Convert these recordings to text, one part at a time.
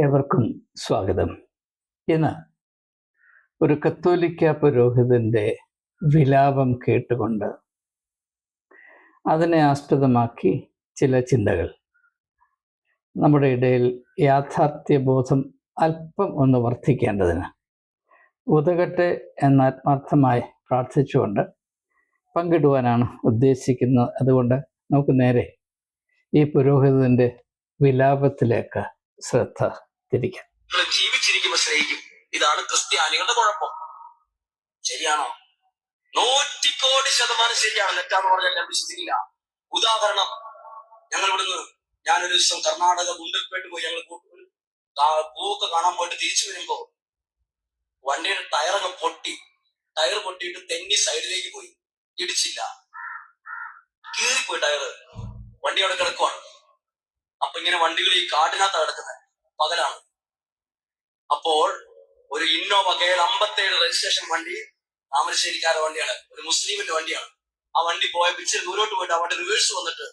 ഏവർക്കും സ്വാഗതം. ഇന്ന് ഒരു കത്തോലിക്ക പുരോഹിതന്റെ വിലാപം കേട്ടുകൊണ്ട് അതിനെ ആസ്പദമാക്കി ചില ചിന്തകൾ. നമ്മുടെ ഇടയിൽ യാഥാർത്ഥ്യബോധം അല്പം ഒന്ന് വർദ്ധിക്കേണ്ടതിന് ഉതകട്ടെ എന്ന ആത്മാർത്ഥമായി പ്രാർത്ഥിച്ചുകൊണ്ട് പങ്കിടുവാനാണ് ഉദ്ദേശിക്കുന്നത്. അതുകൊണ്ട് നമുക്ക് നേരെ ഈ പുരോഹിതന്റെ വിലാപത്തിലേക്ക് ശ്രദ്ധ ജീവിച്ചിരിക്കുമ്പോ ജീവിച്ചിരിക്കുമ്പോൾ സ്നേഹിക്കും. ഇതാണ് ക്രിസ്ത്യാനികളുടെ കുഴപ്പം. ശരിയാണോ? നൂറ്റിക്കോടി ശതമാനം ശരിയാണ്. തെറ്റാന്ന് പറഞ്ഞാൽ ഞാൻ വിശ്വസിക്കില്ല. ഉദാഹരണം ഞങ്ങൾ ഇവിടുന്ന് ഞാനൊരു ദിവസം കർണാടക ഗുണ്ടൽപേട്ട് പോയി ഞങ്ങൾ പൂവൊക്കെ കാണാൻ പോയിട്ട് തിരിച്ചു വരുമ്പോ വണ്ടിയുടെ ടയറൊക്കെ പൊട്ടി. ടയർ പൊട്ടിയിട്ട് തെന്നി സൈഡിലേക്ക് പോയി. ഇടിച്ചില്ല. കീറിപ്പോയി ടയർ വണ്ടി അവിടെ കിടക്കുവാണ്. അപ്പൊ ഇങ്ങനെ വണ്ടികൾ ഈ കാട്ടിനകത്ത് കിടക്കുന്നത് പകലാണ്. അപ്പോൾ ഒരു ഇന്നോവ കെ എൽ അമ്പത്തേഴ് രജിസ്ട്രേഷൻ വണ്ടി താമരശ്ശേരിക്കാരുടെ വണ്ടിയാണ്. ഒരു മുസ്ലിമിന്റെ വണ്ടിയാണ്. ആ വണ്ടി പോയ പിച്ചിൽ ദൂരോട്ട് പോയിട്ട് ആ വണ്ടി റിവേഴ്സ് വന്നിട്ട്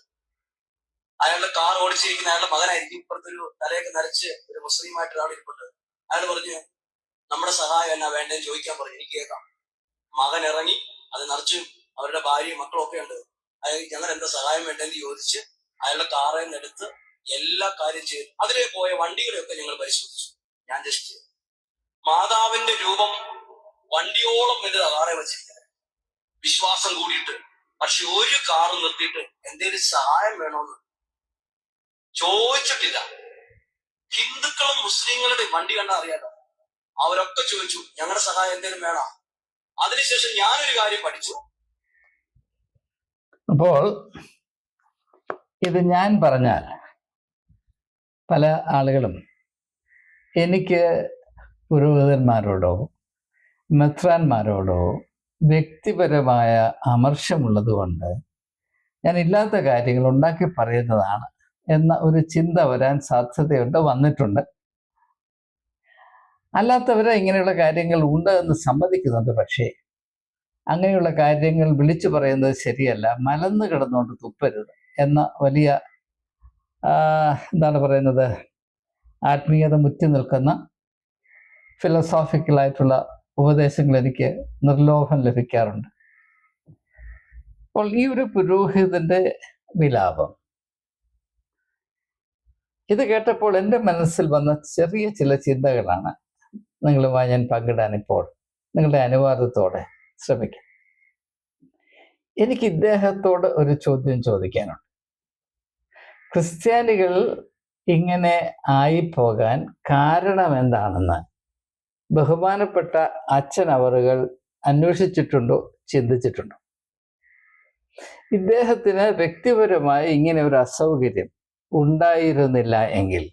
അയാളുടെ കാർ ഓടിച്ചിരിക്കുന്ന അയാളുടെ മകനായിരിക്കും. ഇപ്പുറത്തൊരു തലയൊക്കെ നരച്ച് ഒരു മുസ്ലിമായിട്ട് ഒരാൾ ഇരിപ്പുണ്ട്. അയാൾ പറഞ്ഞു നമ്മുടെ സഹായം എന്നാ വേണ്ടതെന്ന് ചോദിക്കാൻ പറഞ്ഞു. എനിക്ക് കേൾക്കാം. മകൻ ഇറങ്ങി അത് നിറച്ചും അവരുടെ ഭാര്യയും മക്കളൊക്കെ ഉണ്ട്. അയാൾ ഞങ്ങൾ എന്താ സഹായം വേണ്ടെന്ന് ചോദിച്ച് അയാളുടെ കാറിൽ നിന്ന് എടുത്ത് എല്ലാ കാര്യം ചെയ്തു അതിലെ പോയ വണ്ടികളെയൊക്കെ ഞങ്ങൾ പരിശോധിച്ചു. ഞാൻ ജസ്റ്റ് മാതാവിന്റെ രൂപം വണ്ടിയോളം വലുത് കാറെ വെച്ചിരിക്കുന്നത്. വിശ്വാസം കൂടിയിട്ട്. പക്ഷെ ഒരു കാർ നിർത്തിയിട്ട് എന്തേലും സഹായം വേണോന്ന് ചോദിച്ചിട്ടില്ല. ഹിന്ദുക്കളും മുസ്ലിങ്ങളുടെ വണ്ടി കണ്ടാ അറിയാലോ? അവരൊക്കെ ചോദിച്ചു ഞങ്ങളുടെ സഹായം എന്തേലും വേണം? അതിനുശേഷം ഞാനൊരു കാര്യം പഠിച്ചു. അപ്പോൾ ഇത് ഞാൻ പറഞ്ഞാൽ പല ആളുകളും എനിക്ക് പുരോഹിതന്മാരോടോ മെത്രാന്മാരോടോ വ്യക്തിപരമായ അമർഷമുള്ളത് കൊണ്ട് ഞാൻ ഇല്ലാത്ത കാര്യങ്ങൾ ഉണ്ടാക്കി പറയുന്നതാണ് എന്ന ഒരു ചിന്ത വരാൻ സാധ്യതയുണ്ട് വന്നിട്ടുണ്ട്. അല്ലാത്തവരെ ഇങ്ങനെയുള്ള കാര്യങ്ങൾ ഉണ്ട് എന്ന് സമ്മതിക്കുന്നുണ്ട് പക്ഷേ അങ്ങനെയുള്ള കാര്യങ്ങൾ വിളിച്ചു പറയുന്നത് ശരിയല്ല. മലന്ന് കിടന്നുകൊണ്ട് തുപ്പരുത് എന്ന വലിയ എന്താണ് പറയുന്നത്? ആത്മീയത മുറ്റി നിൽക്കുന്ന ഫിലോസോഫിക്കലായിട്ടുള്ള ഉപദേശങ്ങൾ എനിക്ക് നിർലോഭം ലഭിക്കാറുണ്ട്. അപ്പോൾ ഈ ഒരു പുരോഹിതന്റെ വിലാപം. ഇത് കേട്ടപ്പോൾ എന്റെ മനസ്സിൽ വന്ന ചെറിയ ചില ചിന്തകളാണ് നിങ്ങളുമായി ഞാൻ പങ്കിടാൻ ഇപ്പോൾ നിങ്ങളുടെ അനുവാദത്തോടെ ശ്രമിക്കാം എനിക്ക് ഇദ്ദേഹത്തോട് ഒരു ചോദ്യം ചോദിക്കാനുണ്ട്. ക്രിസ്ത്യാനികൾ ഇങ്ങനെ ആയിപ്പോകാൻ കാരണം എന്താണെന്ന് ബഹുമാനപ്പെട്ട അച്ഛൻ അവറുകൾ അന്വേഷിച്ചിട്ടുണ്ടോ? ചിന്തിച്ചിട്ടുണ്ടോ? ഇദ്ദേഹത്തിന് വ്യക്തിപരമായി ഇങ്ങനെ ഒരു അസൗകര്യം ഉണ്ടായിരുന്നില്ല എങ്കിൽ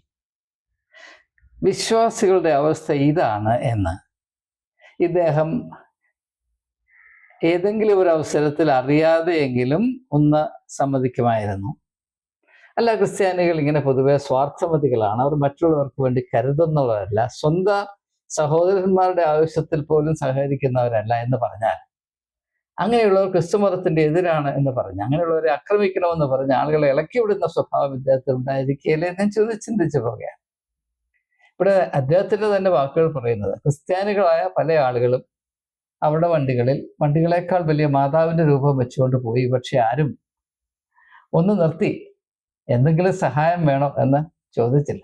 വിശ്വാസികളുടെ അവസ്ഥ ഇതാണ് എന്ന് ഇദ്ദേഹം ഏതെങ്കിലും ഒരു അവസരത്തിൽ അറിയാതെയെങ്കിലും ഒന്ന് സമ്മതിക്കുമായിരുന്നു. അല്ല ക്രിസ്ത്യാനികൾ ഇങ്ങനെ പൊതുവെ സ്വാർത്ഥമതികളാണ്. അവർ മറ്റുള്ളവർക്ക് വേണ്ടി കരുതുന്നവരല്ല. സ്വന്തം സഹോദരന്മാരുടെ ആവശ്യത്തിൽ പോലും സഹകരിക്കുന്നവരല്ല എന്ന് പറഞ്ഞാൽ. അങ്ങനെയുള്ളവർ ക്രിസ്തുമതത്തിന്റെ എതിരാണ് എന്ന് പറഞ്ഞ് അങ്ങനെയുള്ളവരെ ആക്രമിക്കണമെന്ന് പറഞ്ഞ് ആളുകളെ ഇളക്കി വിടുന്ന സ്വഭാവം ഇദ്ദേഹത്തിൽ ഉണ്ടായിരിക്കുകയില്ലേ എന്ന് ചോദിച്ച് ചിന്തിച്ചു പോകുകയാണ് ഇവിടെ അദ്ദേഹത്തിന്റെ തന്നെ വാക്കുകൾ പറയുന്നത് ക്രിസ്ത്യാനികളായ പല ആളുകളും അവരുടെ വണ്ടികളിൽ വണ്ടികളെക്കാൾ വലിയ മാതാവിന്റെ രൂപം വെച്ചുകൊണ്ട് പോയി. പക്ഷെ ആരും ഒന്ന് നിർത്തി. എന്തെങ്കിലും സഹായം വേണോ എന്ന് ചോദിച്ചില്ല.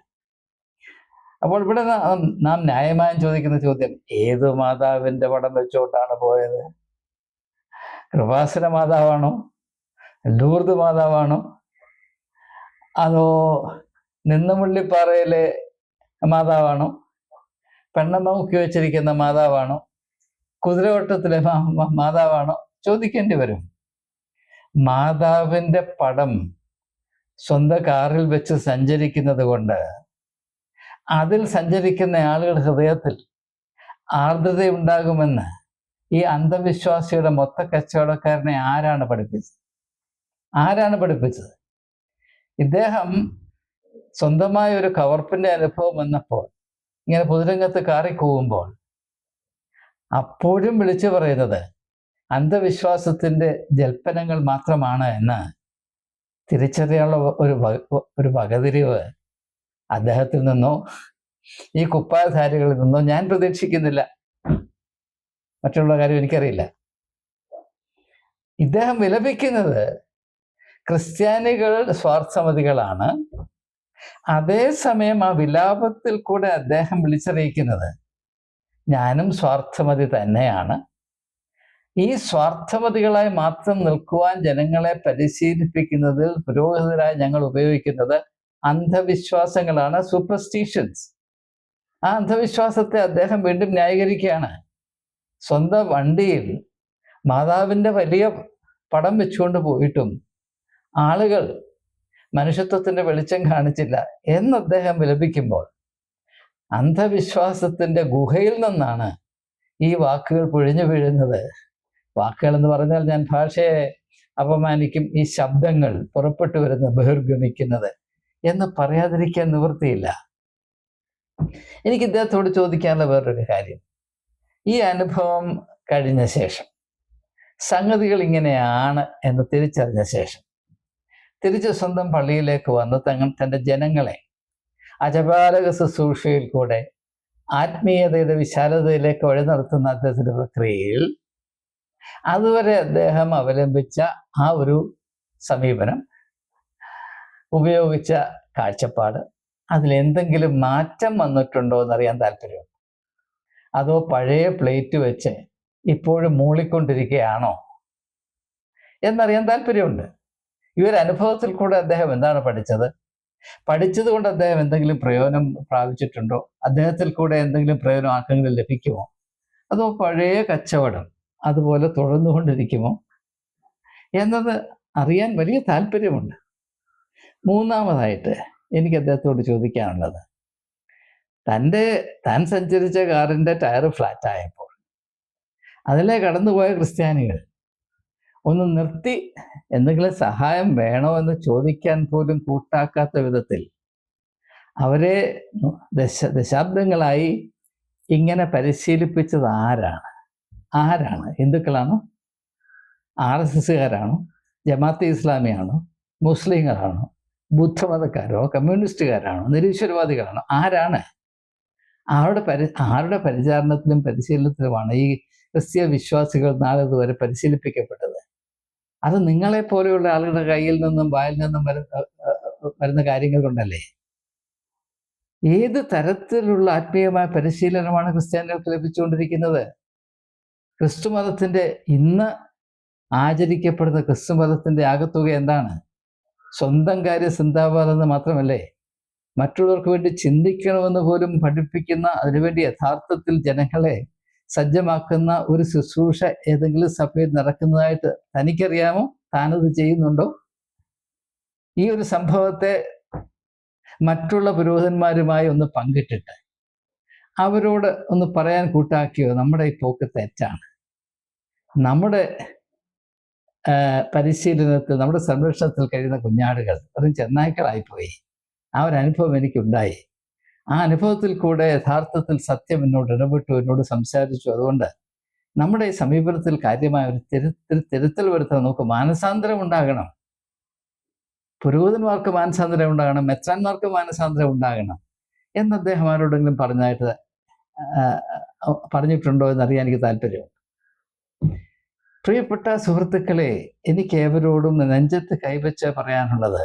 അപ്പോൾ ഇവിടെ നാം ന്യായമായും ചോദിക്കുന്ന ചോദ്യം ഏത് മാതാവിന്റെ പടം വെച്ചോട്ടാണ് പോയത്? കൃപാസന മാതാവാണോ? ലൂർദ് മാതാവാണോ? അതോ നിന്നമുള്ളിപ്പാറയിലെ മാതാവാണോ? പെണ്ണമ്മ മുക്കി വെച്ചിരിക്കുന്ന മാതാവാണോ? കുതിരവട്ടത്തിലെ മാതാവാണോ? ചോദിക്കേണ്ടി വരും. മാതാവിന്റെ പടം സ്വന്തം കാറിൽ വെച്ച് സഞ്ചരിക്കുന്നത് കൊണ്ട് അതിൽ സഞ്ചരിക്കുന്ന ആളുകളുടെ ഹൃദയത്തിൽ ആർദ്രതയുണ്ടാകുമെന്ന് ഈ അന്ധവിശ്വാസിയുടെ മൊത്ത കച്ചവടക്കാരനെ ആരാണ് പഠിപ്പിച്ചത്? ആരാണ് പഠിപ്പിച്ചത്? ഇദ്ദേഹം സ്വന്തമായ ഒരു കവർപ്പിന്റെ അനുഭവം വന്നപ്പോൾ ഇങ്ങനെ പൊതുരംഗത്ത് കാറി കൂവുമ്പോൾ അപ്പോഴും വിളിച്ചു പറയുന്നത് അന്ധവിശ്വാസത്തിന്റെ ജൽപ്പനങ്ങൾ മാത്രമാണ് എന്ന് തിരിച്ചറിയാനുള്ള ഒരു ഒരു വകതിരിവ് അദ്ദേഹത്തിൽ നിന്നോ ഈ കുപ്പാധാരികളിൽ നിന്നോ ഞാൻ പ്രതീക്ഷിക്കുന്നില്ല. മറ്റുള്ള കാര്യം എനിക്കറിയില്ല. ഇദ്ദേഹം വിലപിക്കുന്നത് ക്രിസ്ത്യാനികൾ സ്വാർത്ഥമതികളാണ് അതേസമയം ആ വിലാപത്തിൽ കൂടെ അദ്ദേഹം വിളിച്ചറിയിക്കുന്നത് ഞാനും സ്വാർത്ഥമതി തന്നെയാണ്. ഈ സ്വാർത്ഥമതികളായി മാത്രം നിൽക്കുവാൻ ജനങ്ങളെ പരിശീലിപ്പിക്കുന്നതിൽ പുരോഹിതരായി ഞങ്ങൾ ഉപയോഗിക്കുന്നത് അന്ധവിശ്വാസങ്ങളാണ് സൂപ്പർസ്റ്റീഷ്യൻസ് ആ അന്ധവിശ്വാസത്തെ അദ്ദേഹം വീണ്ടും ന്യായീകരിക്കുകയാണ്. സ്വന്തം വണ്ടിയിൽ മാതാവിന്റെ വലിയ പടം വെച്ചുകൊണ്ട് പോയിട്ടും ആളുകൾ മനുഷ്യത്വത്തിന്റെ വെളിച്ചം കാണിച്ചില്ല എന്ന് അദ്ദേഹം വിലപിക്കുമ്പോൾ അന്ധവിശ്വാസത്തിന്റെ ഗുഹയിൽ നിന്നാണ് ഈ വാക്കുകൾ പൊഴിഞ്ഞു വീഴുന്നത്. വാക്കുകൾ എന്ന് പറഞ്ഞാൽ ഞാൻ ഭാഷയെ അപമാനിക്കും ഈ ശബ്ദങ്ങൾ പുറപ്പെട്ടു വരുന്ന ബഹിർഗമിക്കുന്നത് എന്ന് പറയാതിരിക്കാൻ നിവൃത്തിയില്ല. എനിക്ക് ഇദ്ദേഹത്തോട് ചോദിക്കാനുള്ള വേറൊരു കാര്യം. ഈ അനുഭവം കഴിഞ്ഞ ശേഷം സംഗതികൾ ഇങ്ങനെയാണ് എന്ന് തിരിച്ചറിഞ്ഞ ശേഷം തിരിച്ച് സ്വന്തം പള്ളിയിലേക്ക് വന്ന് തങ്ങൾ തന്റെ ജനങ്ങളെ അജപാലക ശുശ്രൂഷയിൽ കൂടെ ആത്മീയതയുടെ വിശാലതയിലേക്ക് വഴി നടത്തുന്ന അദ്ദേഹത്തിന്റെ പ്രക്രിയയിൽ അതുവരെ അദ്ദേഹം അവലംബിച്ച ആ ഒരു സമീപനം ഉപയോഗിച്ച കാഴ്ചപ്പാട് അതിൽ എന്തെങ്കിലും മാറ്റം വന്നിട്ടുണ്ടോ എന്നറിയാൻ താല്പര്യമുണ്ട്. അതോ പഴയ പ്ലേറ്റ് വെച്ച് ഇപ്പോഴും മൂളിക്കൊണ്ടിരിക്കുകയാണോ എന്നറിയാൻ താല്പര്യമുണ്ട്. ഈ ഒരു അനുഭവത്തിൽ കൂടെ അദ്ദേഹം എന്താണ് പഠിച്ചത്? പഠിച്ചത് കൊണ്ട് അദ്ദേഹം എന്തെങ്കിലും പ്രയോജനം പ്രാപിച്ചിട്ടുണ്ടോ? അദ്ദേഹത്തിൽ കൂടെ എന്തെങ്കിലും പ്രയോജനം ആർക്കെങ്കിലും ലഭിക്കുമോ? അതോ പഴയ കച്ചവടം അതുപോലെ തുടർന്നുകൊണ്ടിരിക്കുമോ എന്നത് അറിയാൻ വലിയ താല്പര്യമുണ്ട്. മൂന്നാമതായിട്ട് എനിക്ക് അദ്ദേഹത്തോട് ചോദിക്കാനുള്ളത്. തന്റെ താൻ സഞ്ചരിച്ച കാറിന്റെ ടയർ ഫ്ലാറ്റ് ആയപ്പോൾ അതിലെ കടന്നുപോയ ക്രിസ്ത്യാനികൾ ഒന്ന് നിർത്തി എന്തെങ്കിലും സഹായം വേണോ എന്ന് ചോദിക്കാൻ പോലും കൂട്ടാക്കാത്ത വിധത്തിൽ അവരെ ദശ ദശാബ്ദങ്ങളായി ഇങ്ങനെ പരിശീലിപ്പിച്ചത് ആരാണ്? ആരാണ്? ഹിന്ദുക്കളാണോ? ആർ എസ് എസ്സുകാരാണോ? ജമാഅത്തെ ഇസ്ലാമിയാണോ? മുസ്ലിങ്ങളാണോ? ബുദ്ധമതക്കാരോ? കമ്മ്യൂണിസ്റ്റുകാരാണോ? നിരീശ്വരവാദികളാണോ? ആരാണ്? ആരുടെ പരി ആരുടെ പരിചാരണത്തിലും പരിശീലനത്തിലുമാണ് ഈ ക്രിസ്ത്യ വിശ്വാസികൾ നാളെ ഇതുവരെ പരിശീലിപ്പിക്കപ്പെട്ടത്? അത് നിങ്ങളെ പോലെയുള്ള ആളുകളുടെ കയ്യിൽ നിന്നും വായിൽ നിന്നും വരുന്ന വരുന്ന കാര്യങ്ങൾ കൊണ്ടല്ലേ? ഏത് തരത്തിലുള്ള ആത്മീയമായ പരിശീലനമാണ് ക്രിസ്ത്യാനികൾക്ക് ലഭിച്ചുകൊണ്ടിരിക്കുന്നത്? ക്രിസ്തു മതത്തിന്റെ ഇന്ന് ആചരിക്കപ്പെടുന്ന ക്രിസ്തു മതത്തിന്റെ ആകത്തുക എന്താണ്? സ്വന്തം കാര്യം ചിന്താവാതെന്ന് മാത്രമല്ലേ? മറ്റുള്ളവർക്ക് വേണ്ടി ചിന്തിക്കണമെന്ന് പോലും പഠിപ്പിക്കുന്ന അതിനുവേണ്ടി യഥാർത്ഥത്തിൽ ജനങ്ങളെ സജ്ജമാക്കുന്ന ഒരു ശുശ്രൂഷ ഏതെങ്കിലും സഭയിൽ നടക്കുന്നതായിട്ട് തനിക്കറിയാമോ? താനത് ചെയ്യുന്നുണ്ടോ? ഈ ഒരു സംഭവത്തെ മറ്റുള്ള പുരോഹിതന്മാരുമായി ഒന്ന് പങ്കിട്ടിട്ട് അവരോട് ഒന്ന് പറയാൻ കൂട്ടാക്കിയോ? നമ്മുടെ ഈ പോക്ക് തെറ്റാണ്. നമ്മുടെ പരിശീലനത്തിൽ നമ്മുടെ സംരക്ഷണത്തിൽ കഴിയുന്ന കുഞ്ഞാടുകൾ അതും ചെന്നായ്ക്കളായിപ്പോയി. ആ ഒരു അനുഭവം എനിക്കുണ്ടായി. ആ അനുഭവത്തിൽ കൂടെ യഥാർത്ഥത്തിൽ സത്യം എന്നോട് ഇടപെട്ടു എന്നോട് സംസാരിച്ചു. അതുകൊണ്ട് നമ്മുടെ ഈ സമീപനത്തിൽ കാര്യമായ ഒരു തിരുത്തിൽ തിരുത്തൽ വരുത്താൻ നമുക്ക് മാനസാന്തരം ഉണ്ടാകണം. പുരോഹിതന്മാർക്ക് മാനസാന്തരം ഉണ്ടാകണം. മെച്ചാന്മാർക്ക് മാനസാന്തരം ഉണ്ടാകണം. എന്ന് അദ്ദേഹം ആരോടെങ്കിലും പറഞ്ഞായിട്ട് പറഞ്ഞിട്ടുണ്ടോ എന്നറിയാൻ എനിക്ക് താല്പര്യമുണ്ട്. പ്രിയപ്പെട്ട സുഹൃത്തുക്കളെ എനിക്ക് ഏവരോടും നെഞ്ചത്ത് കൈവച്ച് പറയാനുള്ളത്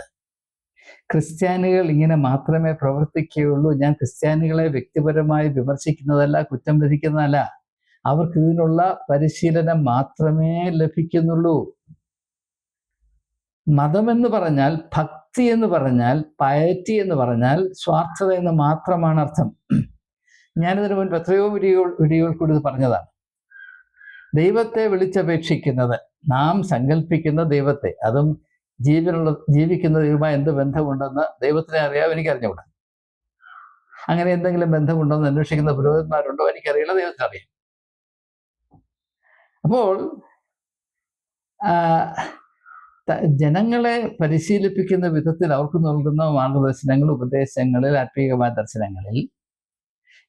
ക്രിസ്ത്യാനികൾ ഇങ്ങനെ മാത്രമേ പ്രവർത്തിക്കുകയുള്ളൂ. ഞാൻ ക്രിസ്ത്യാനികളെ വ്യക്തിപരമായി വിമർശിക്കുന്നതല്ല കുറ്റം വിധിക്കുന്നതല്ല. അവർക്ക് ഇതിനുള്ള പരിശീലനം മാത്രമേ ലഭിക്കുന്നുള്ളൂ. മതമെന്ന് പറഞ്ഞാൽ ഭക്തി എന്ന് പറഞ്ഞാൽ പയറ്റി എന്ന് പറഞ്ഞാൽ സ്വാർത്ഥത എന്ന് മാത്രമാണ് അർത്ഥം. ഞാനിതിനു മുൻപ് എത്രയോ വീഡിയോ വീഡിയോകൾ കൂടി ഇത് പറഞ്ഞതാണ്. ദൈവത്തെ വിളിച്ചപേക്ഷിക്കുന്നത് നാം സങ്കല്പിക്കുന്ന ദൈവത്തെ അതും ജീവനുള്ള ജീവിക്കുന്ന ദൈവമായി എന്ത് ബന്ധമുണ്ടെന്ന് ദൈവത്തിനെ അറിയാം എനിക്കറിഞ്ഞുകൂടാ. അങ്ങനെ എന്തെങ്കിലും ബന്ധമുണ്ടോ എന്ന് അന്വേഷിക്കുന്ന പുരോഹിതന്മാരുണ്ടോ എനിക്കറിയില്ല ദൈവത്തിന് അറിയാം. അപ്പോൾ ജനങ്ങളെ പരിശീലിപ്പിക്കുന്ന വിധത്തിൽ അവർക്ക് നൽകുന്ന മാർഗദർശനങ്ങൾ ഉപദേശങ്ങളിൽ ആത്മീയമായ ദർശനങ്ങളിൽ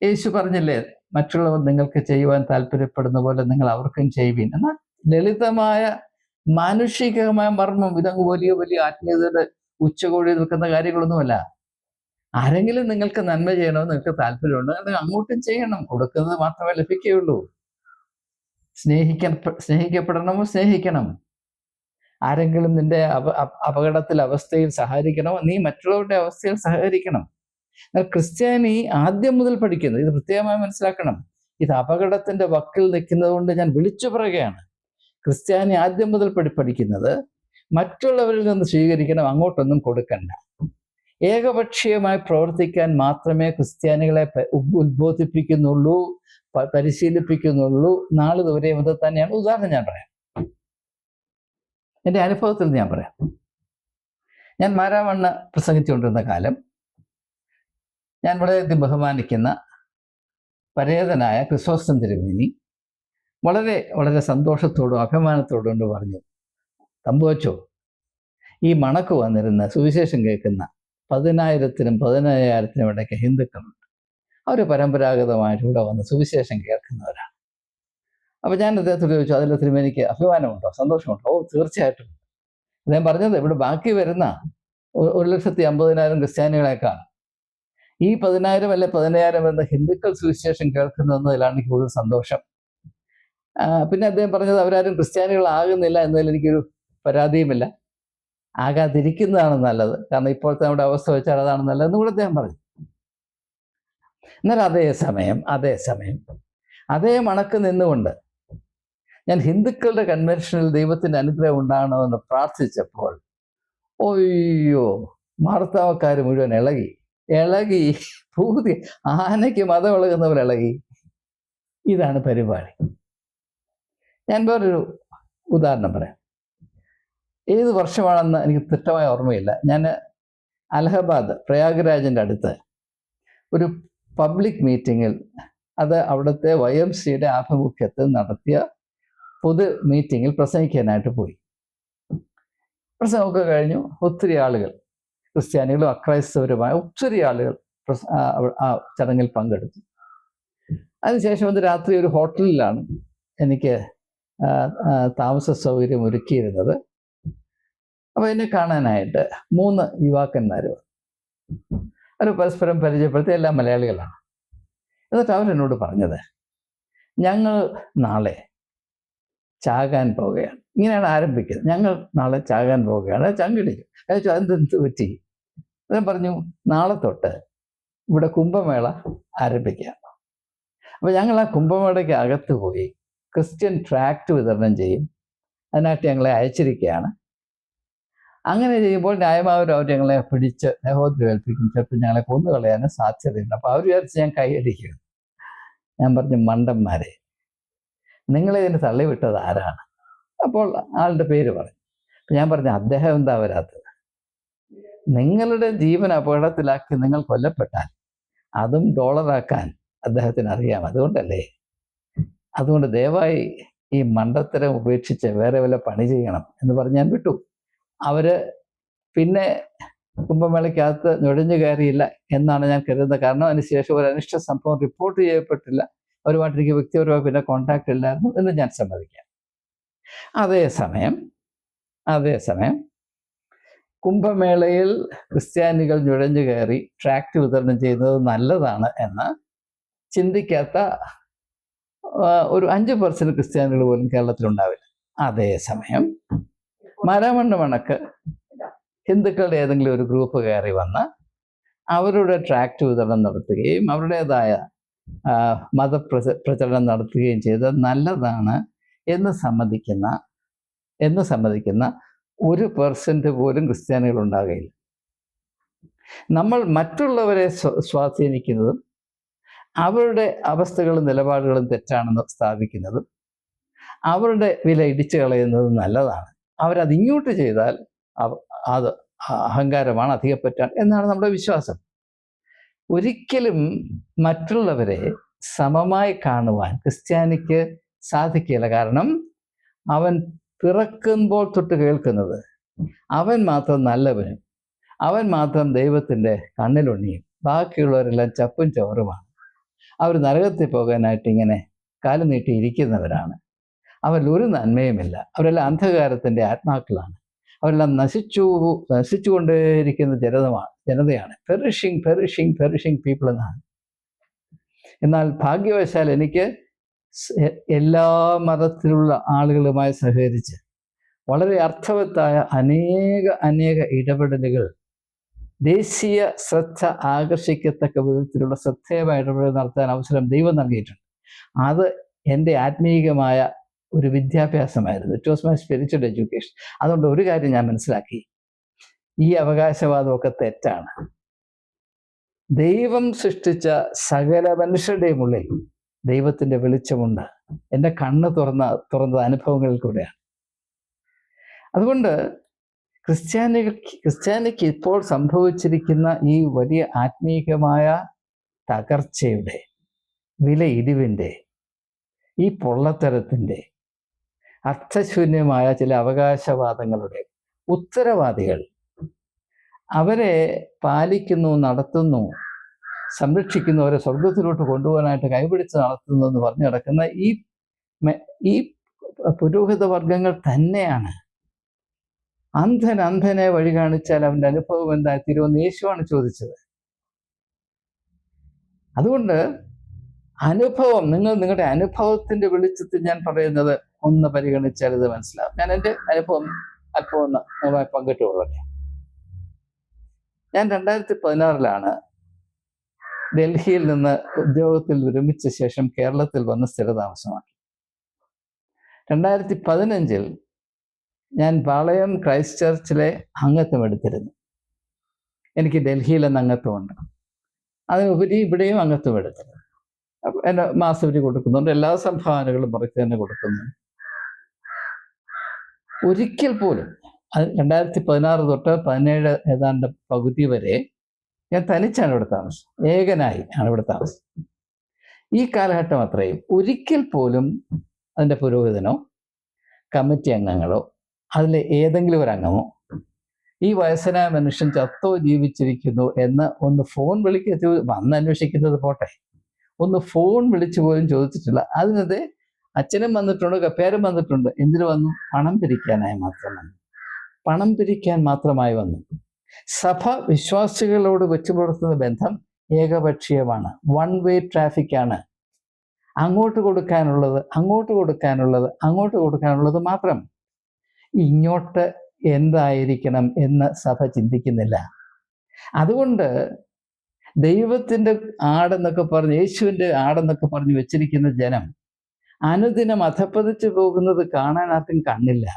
യേശു പറഞ്ഞില്ലേ മറ്റുള്ളവർ നിങ്ങൾക്ക് ചെയ്യുവാൻ താല്പര്യപ്പെടുന്ന പോലെ നിങ്ങൾ അവർക്കും ചെയ്യുവീൻ. എന്നാൽ ലളിതമായ മാനുഷികമായ മർമ്മം ഇതങ്ങ് വലിയ വലിയ ആത്മീയതയുടെ ഉച്ചകോടി നിൽക്കുന്ന കാര്യങ്ങളൊന്നുമല്ല. ആരെങ്കിലും നിങ്ങൾക്ക് നന്മ ചെയ്യണമെന്ന് നിങ്ങൾക്ക് താല്പര്യമുണ്ട് അത് അങ്ങോട്ടും ചെയ്യണം. കൊടുക്കുന്നത് മാത്രമേ ലഭിക്കുകയുള്ളൂ. സ്നേഹിക്ക സ്നേഹിക്കപ്പെടണമോ? സ്നേഹിക്കണം. ആരെങ്കിലും നിന്റെ അപ അപ- അപകടത്തിൽ അവസ്ഥയിൽ സഹകരിക്കണമോ? നീ മറ്റുള്ളവരുടെ അവസ്ഥയിൽ സഹകരിക്കണം. എന്നാൽ ക്രിസ്ത്യാനി ആദ്യം മുതൽ പഠിക്കുന്നത് ഇത് പ്രത്യേകമായി മനസ്സിലാക്കണം ഇത് അപകടത്തിന്റെ വക്കിൽ നിൽക്കുന്നത് കൊണ്ട് ഞാൻ വിളിച്ചു പറയുകയാണ്. ക്രിസ്ത്യാനി ആദ്യം മുതൽ പഠി പഠിക്കുന്നത് മറ്റുള്ളവരിൽ നിന്ന് സ്വീകരിക്കണം അങ്ങോട്ടൊന്നും കൊടുക്കണ്ട. ഏകപക്ഷീയമായി പ്രവർത്തിക്കാൻ മാത്രമേ ക്രിസ്ത്യാനികളെ ഉദ്ബോധിപ്പിക്കുന്നുള്ളൂ പരിശീലിപ്പിക്കുന്നുള്ളൂ. നാളെ ദൂരെ മുതൽ തന്നെയാണ്. ഉദാഹരണം ഞാൻ പറയാം. എന്റെ അനുഭവത്തിൽ ഞാൻ പറയാം. ഞാൻ മാരാമണ്ണ പ്രസംഗിച്ചുകൊണ്ടിരുന്ന കാലം ഞാൻ വളരെയധികം ബഹുമാനിക്കുന്ന പരേതനായ ക്രിസോസ്റ്റം തിരുമേനി വളരെ വളരെ സന്തോഷത്തോടും അഭിമാനത്തോടും കൊണ്ട് പറഞ്ഞു തമ്പുവച്ചോ ഈ മണക്ക് വന്നിരുന്ന സുവിശേഷം കേൾക്കുന്ന പതിനായിരത്തിനും പതിനയ്യായിരത്തിനും ഇടയ്ക്ക് ഹിന്ദുക്കളുണ്ട്. അവർ പരമ്പരാഗതമായിട്ട് ഇവിടെ വന്ന് സുവിശേഷം കേൾക്കുന്നവരാണ്. അപ്പോൾ ഞാൻ അദ്ദേഹത്തോട് ചോദിച്ചു അതിൽ തിരുമേനിക്ക് അഭിമാനമുണ്ടോ? സന്തോഷമുണ്ടോ? ഓ തീർച്ചയായിട്ടും. അദ്ദേഹം പറഞ്ഞത് ഇവിടെ ബാക്കി വരുന്ന ഒരു ലക്ഷത്തി അമ്പതിനായിരം ക്രിസ്ത്യാനികളെക്കാൾ ഈ പതിനായിരം അല്ലെ പതിനയ്യായിരം എന്ന ഹിന്ദുക്കൾ സുവിശേഷം കേൾക്കുന്നതിലാണ് എനിക്ക് കൂടുതൽ സന്തോഷം. പിന്നെ അദ്ദേഹം പറഞ്ഞത് അവരാരും ക്രിസ്ത്യാനികളാകുന്നില്ല എന്നതിൽ എനിക്കൊരു പരാതിയുമില്ല. ആകാതിരിക്കുന്നതാണ് നല്ലത്. കാരണം ഇപ്പോഴത്തെ നമ്മുടെ അവസ്ഥ വെച്ചാൽ അതാണ് നല്ലതെന്ന് കൂടെ അദ്ദേഹം പറഞ്ഞു. എന്നാൽ അതേ സമയം അതേ സമയം അതേ മണക്ക് നിന്നുകൊണ്ട് ഞാൻ ഹിന്ദുക്കളുടെ കൺവെൻഷനിൽ ദൈവത്തിന്റെ അനുഗ്രഹം ഉണ്ടാകണമെന്ന് പ്രാർത്ഥിച്ചപ്പോൾ ഒയ്യോ മാർത്താവക്കാർ മുഴുവൻ ഇളകി. ഇളകി പൂതി ആനയ്ക്ക് മതം ഇളകുന്നവർ ഇളകി. ഇതാണ് പരിപാടി. ഞാൻ വേറൊരു ഉദാഹരണം പറയാം. ഏത് വർഷമാണെന്ന് എനിക്ക് കൃത്യമായ ഓർമ്മയില്ല. ഞാൻ അലഹബാദ് പ്രയാഗ്രാജിന്റെ അടുത്ത് ഒരു പബ്ലിക് മീറ്റിങ്ങിൽ അത് അവിടുത്തെ വൈ എം സിയുടെ ആഭിമുഖ്യത്തിൽ നടത്തിയ പൊതു മീറ്റിങ്ങിൽ പ്രസംഗിക്കാനായിട്ട് പോയി. പ്രസംഗമൊക്കെ കഴിഞ്ഞു. ഒത്തിരി ആളുകൾ ക്രിസ്ത്യാനികളും അക്രൈസ്തവരുമായ ഒത്തിരി ആളുകൾ ആ ചടങ്ങിൽ പങ്കെടുത്തു. അതിനുശേഷം അത് രാത്രി ഒരു ഹോട്ടലിലാണ് എനിക്ക് താമസ സൗകര്യം ഒരുക്കിയിരുന്നത്. അപ്പോൾ എന്നെ കാണാനായിട്ട് മൂന്ന് യുവാക്കന്മാർ അവർ പരസ്പരം പരിചയപ്പെടുത്തി എല്ലാം മലയാളികളാണ്. എന്നിട്ട് അവരെന്നോട് പറഞ്ഞത് ഞങ്ങൾ നാളെ ചാകാൻ പോവുകയാണ്. ഇങ്ങനെയാണ് ആരംഭിക്കുന്നത്. ഞങ്ങൾ നാളെ ചാകാൻ പോവുകയാണ്. അയച്ചു അതെന്ത് പറ്റി? അദ്ദേഹം പറഞ്ഞു നാളെ തൊട്ട് ഇവിടെ കുംഭമേള ആരംഭിക്കുകയാണ് അപ്പോൾ ഞങ്ങൾ ആ കുംഭമേളയ്ക്ക് അകത്ത് പോയി ക്രിസ്ത്യൻ ട്രാക്ട് വിതരണം ചെയ്യും. അതിനായിട്ട് ഞങ്ങളെ അയച്ചിരിക്കുകയാണ്. അങ്ങനെ ചെയ്യുമ്പോൾ ന്യായമാവരും അവർ ഞങ്ങളെ പിടിച്ച് ദേഹോദ്രേൽപ്പിക്കും ചിലപ്പോൾ ഞങ്ങളെ കൊന്നു കളയാനും സാധ്യതയുണ്ട്. അപ്പോൾ അവർ വിചാരിച്ച് ഞാൻ കൈയടിക്കും ഞാൻ പറഞ്ഞു മണ്ടന്മാരെ നിങ്ങളെ ഇതിന് തള്ളിവിട്ടത് ആരാണ്? അപ്പോൾ ആളുടെ പേര് പറഞ്ഞു ഞാൻ പറഞ്ഞു അദ്ദേഹം എന്താ വരാത്തത്? നിങ്ങളുടെ ജീവൻ അപകടത്തിലാക്കി നിങ്ങൾ കൊല്ലപ്പെട്ടാൽ അതും ഡോളറാക്കാൻ അദ്ദേഹത്തിന് അറിയാം. അതുകൊണ്ടല്ലേ? അതുകൊണ്ട് ദയവായി ഈ മണ്ടത്തരം ഉപേക്ഷിച്ച് വേറെ വല്ല പണി ചെയ്യണം എന്ന് പറഞ്ഞ് ഞാൻ വിട്ടു. അവർ പിന്നെ കുംഭമേളയ്ക്കകത്ത് നുഴഞ്ഞു കയറിയില്ല എന്നാണ് ഞാൻ കരുതുന്നത്. കാരണം അതിനുശേഷം ഒരു അനിഷ്ട സംഭവം റിപ്പോർട്ട് ചെയ്യപ്പെട്ടില്ല. അവരുമായിട്ട് എനിക്ക് വ്യക്തിപരമായി പിന്നെ കോണ്ടാക്ട് ഇല്ലായിരുന്നു എന്ന് ഞാൻ സമ്മതിക്കാം. അതേസമയം അതേസമയം കുംഭമേളയിൽ ക്രിസ്ത്യാനികൾ നുഴഞ്ഞു കയറി ട്രാക്ട് വിതരണം ചെയ്യുന്നത് നല്ലതാണ് എന്ന് ചിന്തിക്കാത്ത ഒരു അഞ്ച് പെർസെന്റ് ക്രിസ്ത്യാനികൾ പോലും കേരളത്തിലുണ്ടാവില്ല അതേസമയം മരമണ്ണ് മണക്ക് ഹിന്ദുക്കളുടെ ഏതെങ്കിലും ഒരു ഗ്രൂപ്പ് കയറി വന്ന് അവരുടെ ട്രാക്ട് വിതരണം നടത്തുകയും അവരുടേതായ മതപ്രച പ്രചരണം നടത്തുകയും ചെയ്തത് നല്ലതാണ് എന്ന് സമ്മതിക്കുന്ന എന്ന് സമ്മതിക്കുന്ന ഒരു പെർസെന്റ് പോലും ക്രിസ്ത്യാനികൾ ഉണ്ടാകുകയില്ല നമ്മൾ മറ്റുള്ളവരെ സ്വ- സ്വാധീനിക്കുന്നതും അവരുടെ അവസ്ഥകളും നിലപാടുകളും തെറ്റാണെന്ന് സ്ഥാപിക്കുന്നതും അവരുടെ വില ഇടിച്ചു കളയുന്നതും നല്ലതാണ്. അവരത് ഇങ്ങോട്ട് ചെയ്താൽ അത് അഹങ്കാരമാണ് അധികപ്പറ്റാണ് എന്നാണ് നമ്മുടെ വിശ്വാസം. ഒരിക്കലും മറ്റുള്ളവരെ സമമായി കാണുവാൻ ക്രിസ്ത്യാനിക്ക് സാധിക്കില്ല കാരണം അവൻ പിറക്കുമ്പോൾ തൊട്ട് കേൾക്കുന്നത് അവൻ മാത്രം നല്ലവനും അവൻ മാത്രം ദൈവത്തിന്റെ കണ്ണിലുണ്ണിയും ബാക്കിയുള്ളവരെല്ലാം ചപ്പും ചോറുമാണ് അവർ നരകത്തിൽ പോകാനായിട്ട് ഇങ്ങനെ കാലം നീട്ടിയിരിക്കുന്നവരാണ് അവരിൽ ഒരു നന്മയുമില്ല. അവരെല്ലാം അന്ധകാരത്തിന്റെ ആത്മാക്കളാണ്. അവരെല്ലാം നശിച്ചു നശിച്ചുകൊണ്ടേയിരിക്കുന്ന ജനതമാണ് ജനതയാണ്. പെറിഷിങ് പെറിഷിങ് പെറിഷിങ് പീപ്പിൾ എന്നാണ്. എന്നാൽ ഭാഗ്യവശാൽ എനിക്ക് എല്ലാ മതത്തിലുള്ള ആളുകളുമായി സഹകരിച്ച് വളരെ അർത്ഥവത്തായ അനേക അനേക ഇടപെടലുകൾ ദേശീയ ശ്രദ്ധ ആകർഷിക്കത്തക്ക വിധത്തിലുള്ള ശ്രദ്ധേയമായ ഇടപെടൽ നടത്താൻ അവസരം ദൈവം നൽകിയിട്ടുണ്ട്. അത് എന്റെ ആത്മീയമായ ഒരു വിദ്യാഭ്യാസമായിരുന്നു. It was my spiritual education അതുകൊണ്ട് ഒരു കാര്യം ഞാൻ മനസ്സിലാക്കി. ഈ അവകാശവാദമൊക്കെ തെറ്റാണ്. ദൈവം സൃഷ്ടിച്ച സകല മനുഷ്യരുടെയും ഉള്ളിൽ ദൈവത്തിന്റെ വെളിച്ചമുണ്ട്. എന്റെ കണ്ണ് തുറന്ന തുറന്നത് അനുഭവങ്ങളിൽ കൂടെയാണ്. അതുകൊണ്ട് ക്രിസ്ത്യാനി ക്രിസ്ത്യാനിക്ക് ഇപ്പോൾ സംഭവിച്ചിരിക്കുന്ന ഈ വലിയ ആത്മീയമായ തകർച്ചയുടെ വില ഇടിവിന്റെ ഈ പൊള്ളത്തരത്തിന്റെ അർത്ഥശൂന്യമായ ചില അവകാശവാദങ്ങളുടെ ഉത്തരവാദികൾ അവരെ പാലിക്കുന്നു നടത്തുന്നു സംരക്ഷിക്കുന്നു അവരെ സ്വർഗത്തിലോട്ട് കൊണ്ടുപോകാനായിട്ട് കൈപിടിച്ച് നടത്തുന്നു എന്ന് പറഞ്ഞു നടക്കുന്ന ഈ ഈ പുരോഹിത വർഗങ്ങൾ തന്നെയാണ്. അന്ധൻ അന്ധനെ വഴി കാണിച്ചാൽ അവന്റെ അനുഭവം എന്തായി തീരുമെന്ന് യേശുവാണ് ചോദിച്ചത്. അതുകൊണ്ട് അനുഭവം നിങ്ങൾ നിങ്ങളുടെ അനുഭവത്തിന്റെ വെളിച്ചത്തിൽ ഞാൻ പറയുന്നത് ഒന്ന് പരിഗണിച്ചാൽ ഇത് മനസ്സിലാവും. ഞാൻ എന്റെ അനുഭവം അല്പം ഒന്ന് നിങ്ങളുമായി പങ്കിട്ടുകൊള്ളട്ടെ. ഞാൻ രണ്ടായിരത്തി പതിനാറിലാണ് ഡൽഹിയിൽ നിന്ന് ഉദ്യോഗത്തിൽ വിരമിച്ച ശേഷം കേരളത്തിൽ വന്ന് സ്ഥിരതാമസമാക്കി. രണ്ടായിരത്തി പതിനഞ്ചിൽ ഞാൻ പാളയം ക്രൈസ്റ്റ് ചർച്ചിലെ അംഗത്വം എടുത്തിരുന്നു. എനിക്ക് ഡൽഹിയിൽ എന്ന അംഗത്വമുണ്ട്. അതിനുപരി ഇവിടെയും അംഗത്വം എടുത്തിരുന്നു. എന്നെ മാസവരി കൊടുക്കുന്നുണ്ട്. എല്ലാ സംഭാവനകളും പുറത്ത് തന്നെ കൊടുക്കുന്നു ഒരിക്കൽ പോലും രണ്ടായിരത്തി പതിനാറ് തൊട്ട് പതിനേഴ് ഏതാണ്ട് പകുതി വരെ ഞാൻ തനിച്ചാണ് ഇവിടെ താമസം. ഏകനായി ആണ് ഇവിടെ താമസം. ഈ കാലഘട്ടം അത്രയും. ഒരിക്കൽ പോലും അതിന്റെ പുരോഹിതനോ കമ്മിറ്റി അംഗങ്ങളോ അതിലെ ഏതെങ്കിലും ഒരു അംഗമോ ഈ വയസ്സനായ മനുഷ്യൻ ചത്തോ ജീവിച്ചിരിക്കുന്നു എന്ന് ഒന്ന് ഫോൺ വിളിക്ക വന്ന് അന്വേഷിക്കുന്നത് പോട്ടെ. ഒന്ന് ഫോൺ വിളിച്ചു പോലും ചോദിച്ചിട്ടില്ല. അതിനത് അച്ഛനും വന്നിട്ടുണ്ട് കപ്പേരും വന്നിട്ടുണ്ട്. എന്തിനു വന്നു? പണം പിരിക്കാനായി മാത്രം വന്നു. പണം പിരിക്കാൻ മാത്രമായി വന്നു. സഭ വിശ്വാസികളോട് വെച്ചു പുലർത്തുന്ന ബന്ധം ഏകപക്ഷീയമാണ്. വൺ വേ ട്രാഫിക് ആണ്. അങ്ങോട്ട് കൊടുക്കാനുള്ളത് അങ്ങോട്ട് കൊടുക്കാനുള്ളത് അങ്ങോട്ട് കൊടുക്കാനുള്ളത് മാത്രം. ഇങ്ങോട്ട് എന്തായിരിക്കണം എന്ന് സഭ ചിന്തിക്കുന്നില്ല. അതുകൊണ്ട് ദൈവത്തിന്റെ ആടെന്നൊക്കെ പറഞ്ഞ് യേശുവിന്റെ ആടെന്നൊക്കെ പറഞ്ഞ് വെച്ചിരിക്കുന്ന ജനം അനുദിനം അധപ്പതിച്ചു പോകുന്നത് കാണാൻ ആർക്കും കണ്ണില്ല.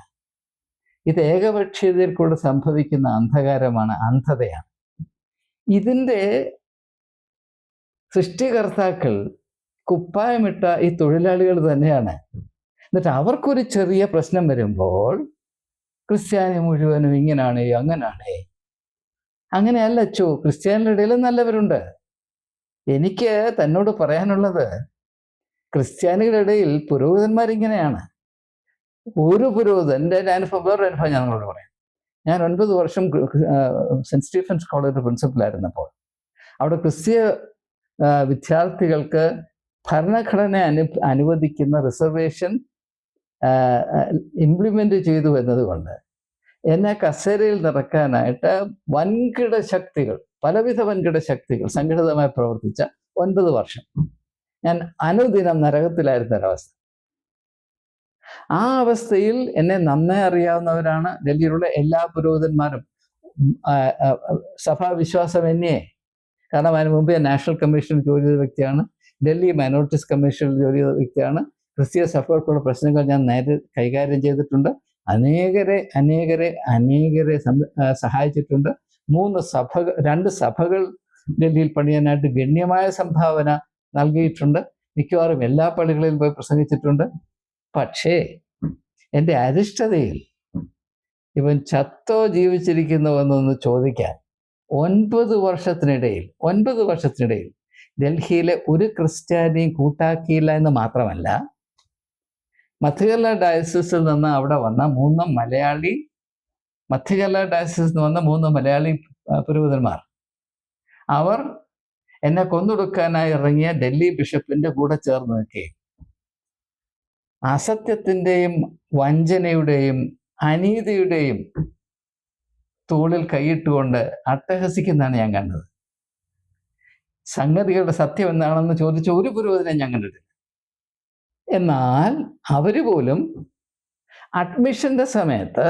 ഇത് ഏകപക്ഷീയതയിൽ കൂടെ സംഭവിക്കുന്ന അന്ധകാരമാണ് അന്ധതയാണ്. ഇതിന്റെ സൃഷ്ടികർത്താക്കൾ കുപ്പായമിട്ട ഈ തൊഴിലാളികൾ തന്നെയാണ്. എന്നിട്ട് അവർക്കൊരു ചെറിയ പ്രശ്നം വരുമ്പോൾ ക്രിസ്ത്യാനി മുഴുവനും ഇങ്ങനാണ് അങ്ങനാണ്. അങ്ങനെയല്ല അച്ചോ ക്രിസ്ത്യാനിയുടെ ഇടയിൽ നല്ലവരുണ്ട്. എനിക്ക് തന്നോട് പറയാനുള്ളത് ക്രിസ്ത്യാനികളുടെ ഇടയിൽ പുരോഹിതന്മാരിങ്ങനെയാണ്. ഒരു പുരോഹിതൻ എന്റെ ഒരു അനുഭവം വേറൊരു അനുഭവം ഞാൻ നിങ്ങളോട് പറയാം. ഞാൻ ഒൻപത് വർഷം സെന്റ് സ്റ്റീഫൻസ് കോളേജ് പ്രിൻസിപ്പലായിരുന്നപ്പോൾ അവിടെ ക്രിസ്തീയ വിദ്യാർത്ഥികൾക്ക് ഭരണഘടന അനു അനുവദിക്കുന്ന റിസർവേഷൻ ഇംപ്ലിമെന്റ് ചെയ്തു എന്നതുകൊണ്ട് എന്നെ കസേരയിൽ നിറക്കാനായിട്ട് വൻകിട ശക്തികൾ പലവിധ വൻകിട ശക്തികൾ സംഘടിതമായി പ്രവർത്തിച്ച ഒൻപത് വർഷം. ഞാൻ അനുദിനം നരകത്തിലായിരുന്ന ഒരവസ്ഥ. ആ അവസ്ഥയിൽ എന്നെ നന്നായി അറിയാവുന്നവരാണ് ഡൽഹിയിലുള്ള എല്ലാ പുരോഹിതന്മാരും. സഭാവിശ്വാസം എന്നെ. കാരണം അതിന് മുമ്പ് ഞാൻ നാഷണൽ കമ്മീഷനിൽ ജോലി ചെയ്ത വ്യക്തിയാണ്. ഡൽഹി മൈനോറിറ്റീസ് കമ്മീഷനിൽ ജോലി ചെയ്ത വ്യക്തിയാണ്. ക്രിസ്തീയ സഭകൾക്കുള്ള പ്രശ്നങ്ങൾ ഞാൻ നേരെ കൈകാര്യം ചെയ്തിട്ടുണ്ട്. അനേകരെ അനേകരെ അനേകരെ സഹായിച്ചിട്ടുണ്ട്. മൂന്ന് സഭകൾ രണ്ട് സഭകൾ ഡൽഹിയിൽ പണിയാനായിട്ട് ഗണ്യമായ സംഭാവന നൽകിയിട്ടുണ്ട്. മിക്കവാറും എല്ലാ പള്ളികളിലും പോയി പ്രസംഗിച്ചിട്ടുണ്ട്. പക്ഷേ എന്റെ അരിഷ്ടതയിൽ ഇവൻ ചത്തോ ജീവിച്ചിരിക്കുന്നുവെന്നൊന്ന് ചോദിക്കാൻ ഒൻപത് വർഷത്തിനിടയിൽ ഒൻപത് വർഷത്തിനിടയിൽ ഡൽഹിയിലെ ഒരു ക്രിസ്ത്യാനിയും കൂട്ടാക്കിയില്ല എന്ന് മാത്രമല്ല മധ്യകേരള ഡയസിസിൽ നിന്ന് അവിടെ വന്ന മൂന്ന് മലയാളി മധ്യകേരള ഡയസിസിൽ നിന്ന് വന്ന മൂന്ന് മലയാളി പുരോഹിതന്മാർ. അവർ എന്നെ കൊന്നൊടുക്കാനായി ഇറങ്ങിയ ഡൽഹി ബിഷപ്പിന്റെ കൂടെ ചേർന്ന് നിൽക്കുകയും അസത്യത്തിന്റെയും വഞ്ചനയുടെയും അനീതിയുടെയും തോളിൽ കൈയിട്ടുകൊണ്ട് അട്ടഹസിക്കുന്നതാണ് ഞാൻ കണ്ടത്. സംഗതികളുടെ സത്യം എന്താണെന്ന് ചോദിച്ച ഒരു പുരോഹിതനെ ഞാൻ കണ്ടിട്ടില്ല. എന്നാൽ അവർ പോലും അഡ്മിഷന്റെ സമയത്ത്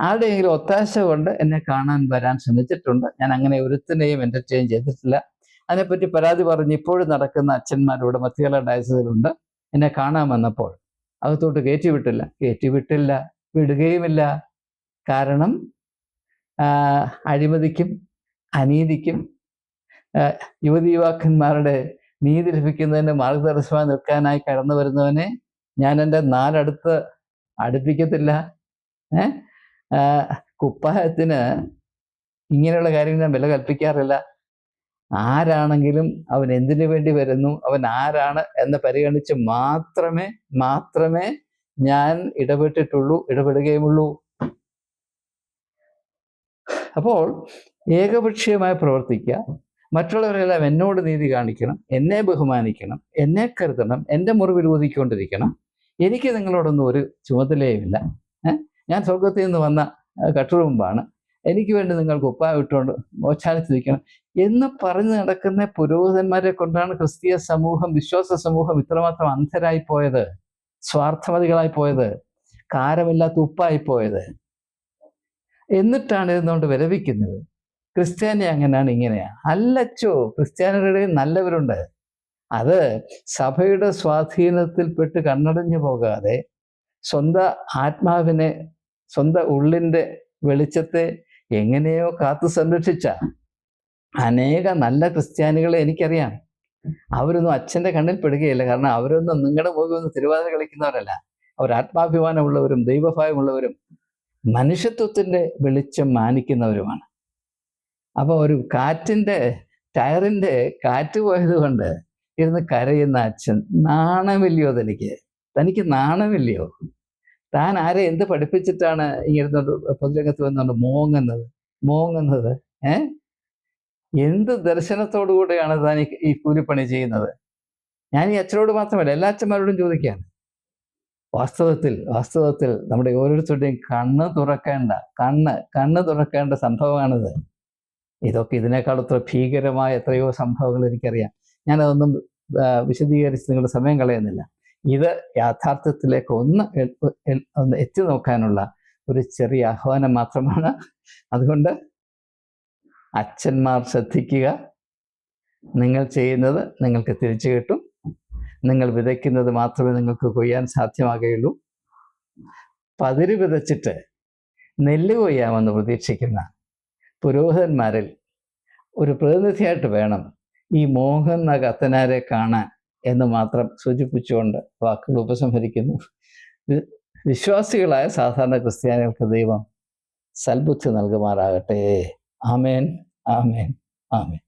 ആരുടെയെങ്കിലും ഒത്താശ കൊണ്ട് എന്നെ കാണാൻ വരാൻ ശ്രമിച്ചിട്ടുണ്ട്. ഞാൻ അങ്ങനെ ഒരുത്തിനെയും എന്റർടൈൻ ചെയ്തിട്ടില്ല. അതിനെപ്പറ്റി പരാതി പറഞ്ഞ് ഇപ്പോഴും നടക്കുന്ന അച്ഛന്മാരോട് മധ്യകാല ഡയസിലുണ്ട് എന്നെ കാണാൻ വന്നപ്പോൾ അകത്തോട്ട് കയറ്റി വിട്ടില്ല കയറ്റി വിട്ടില്ല വിടുകയുമില്ല. കാരണം അഴിമതിക്കും അനീതിക്കും യുവതി യുവാക്കന്മാരുടെ നീതി ലഭിക്കുന്നതിന് മാർഗദർശനമായി നിൽക്കാനായി കടന്നു വരുന്നവനെ ഞാൻ എന്റെ നാലടുത്ത് അടുപ്പിക്കത്തില്ല. ഏ? ആ, കുപ്പായത്തിന് ഇങ്ങനെയുള്ള കാര്യങ്ങൾ ഞാൻ വില കൽപ്പിക്കാറില്ല. ആരാണെങ്കിലും അവൻ എന്തിനു വേണ്ടി വരുന്നു? അവൻ ആരാണ് എന്ന് പരിഗണിച്ച് മാത്രമേ മാത്രമേ ഞാൻ ഇടപെട്ടിട്ടുള്ളൂ ഇടപെടുകയുമുള്ളൂ. അപ്പോൾ ഏകപക്ഷീയമായി പ്രവർത്തിക്കുക. മറ്റുള്ളവരെല്ലാം എന്നോട് നീതി കാണിക്കണം എന്നെ ബഹുമാനിക്കണം എന്നെ കരുതണം എന്റെ മുറി ഊതിക്കൊണ്ടിരിക്കണം. എനിക്ക് നിങ്ങളോടൊന്നും ഒരു ചുമതലയുമില്ല? ഞാൻ സ്വർഗത്തിൽ നിന്ന് വന്ന കട്ടുറുമ്പാണ് എനിക്ക് വേണ്ടി നിങ്ങൾക്ക് ഉപ്പായ ഇട്ടുകൊണ്ട് മോച്ചാനിച്ച് നിൽക്കണം എന്ന് പറഞ്ഞു നടക്കുന്ന പുരോഹിതന്മാരെ കൊണ്ടാണ് ക്രിസ്തീയ സമൂഹം വിശ്വാസ സമൂഹം ഇത്രമാത്രം അന്ധരായി പോയത് സ്വാർത്ഥമതികളായി പോയത് കാരമില്ലാത്ത ഉപ്പായി പോയത്. എന്നിട്ടാണ് ഇരുന്നുകൊണ്ട് വിലപിക്കുന്നത്. ക്രിസ്ത്യാനി അങ്ങനെയാണ് ഇങ്ങനെയാണ് അല്ലച്ചോ ക്രിസ്ത്യാനികളുടെ നല്ലവരുണ്ട്. അത് സഭയുടെ സ്വാധീനത്തിൽപ്പെട്ട് കണ്ണടഞ്ഞു പോകാതെ സ്വന്തം ആത്മാവിനെ സ്വന്തം ഉള്ളിന്റെ വെളിച്ചത്തെ എങ്ങനെയോ കാത്തു സംരക്ഷിച്ച അനേക നല്ല ക്രിസ്ത്യാനികളെ എനിക്കറിയാം. അവരൊന്നും അച്ഛന്റെ കണ്ണിൽ പെടുകയില്ല. കാരണം അവരൊന്നും നിങ്ങളുടെ മുമ്പിൽ ഒന്നും തിരുവാതിര കളിക്കുന്നവരല്ല. അവർ ആത്മാഭിമാനമുള്ളവരും ദൈവഭാവമുള്ളവരും മനുഷ്യത്വത്തിന്റെ വെളിച്ചം മാനിക്കുന്നവരുമാണ്. അപ്പോൾ ഒരു കാറ്റിന്റെ ടയറിന്റെ കാറ്റ് പോയതുകൊണ്ട് ഇരുന്ന് കരയുന്ന അച്ഛൻ നാണമില്ലയോ തനിക്ക്? തനിക്ക് നാണമില്ലയോ? താൻ ആരെ എന്ത് പഠിപ്പിച്ചിട്ടാണ് ഇങ്ങനെ പൊതുരംഗത്ത് വന്നുകൊണ്ട് മോങ്ങുന്നത്? മോങ്ങുന്നത് ഏ? എന്ത് ദർശനത്തോടു കൂടെയാണ് താൻ ഈ- കൂലിപ്പണി ചെയ്യുന്നത്? ഞാൻ ഈ അച്ഛനോട് മാത്രമല്ല എല്ലാ അച്ഛന്മാരോടും ചോദിക്കുകയാണ്. വാസ്തവത്തിൽ വാസ്തവത്തിൽ നമ്മുടെ ഓരോരുത്തരുടെയും കണ്ണ് തുറക്കേണ്ട കണ്ണ് കണ്ണ് തുറക്കേണ്ട സംഭവമാണിത്. ഇതൊക്കെ ഇതിനേക്കാൾ അത്ര ഭീകരമായ എത്രയോ സംഭവങ്ങൾ എനിക്കറിയാം. ഞാനതൊന്നും വിശദീകരിച്ച് നിങ്ങളുടെ സമയം കളയുന്നില്ല. ഇത് യാഥാർത്ഥ്യത്തിലേക്ക് ഒന്ന് ഒന്ന് എത്തി നോക്കാനുള്ള ഒരു ചെറിയ ആഹ്വാനം മാത്രമാണ്. അതുകൊണ്ട് അച്ഛന്മാർ ശ്രദ്ധിക്കുക. നിങ്ങൾ ചെയ്യുന്നത് നിങ്ങൾക്ക് തിരിച്ചു കിട്ടും. നിങ്ങൾ വിതയ്ക്കുന്നത് മാത്രമേ നിങ്ങൾക്ക് കൊയ്യാൻ സാധ്യമാകുകയുള്ളൂ. പതിര് വിതച്ചിട്ട് നെല്ല് കൊയ്യാമെന്ന് പ്രതീക്ഷിക്കുന്ന പുരോഹിതന്മാരിൽ ഒരു പ്രതിനിധിയായിട്ട് വേണം ഈ മോഹൻ കത്തനാരെ കാണാൻ. എന്ന് മാത്രം സൂചിപ്പിച്ചുകൊണ്ട് വാക്കുകൾ ഉപസംഹരിക്കുന്നു. വിശ്വാസികളായ സാധാരണ ക്രിസ്ത്യാനികൾക്ക് ദൈവം സൽബുദ്ധി നൽകുമാറാകട്ടെ. ആമേൻ ആമേൻ ആമേൻ.